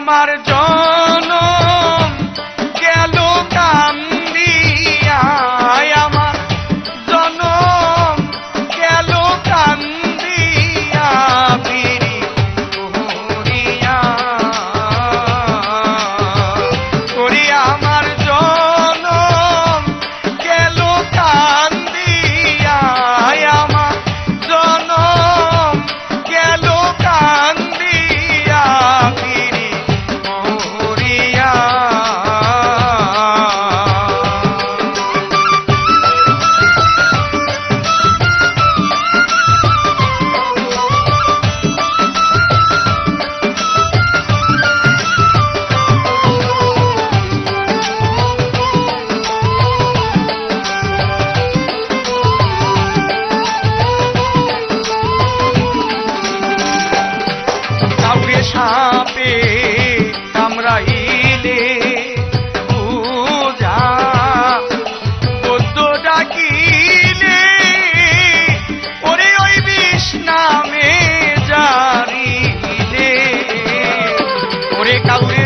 আমার জন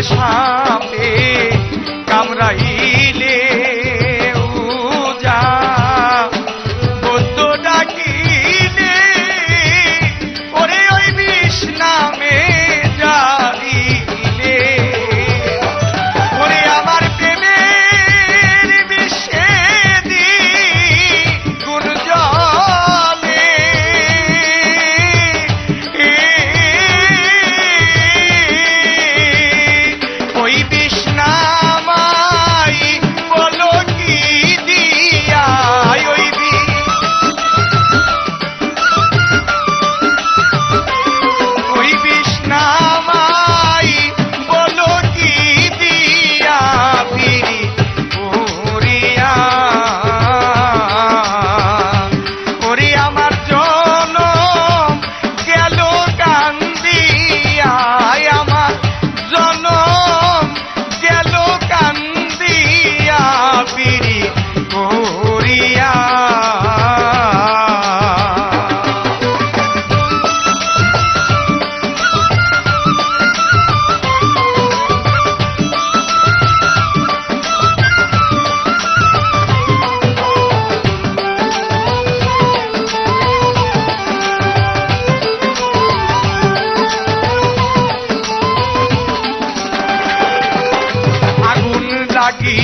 সাপে কামড়াইলে aquí.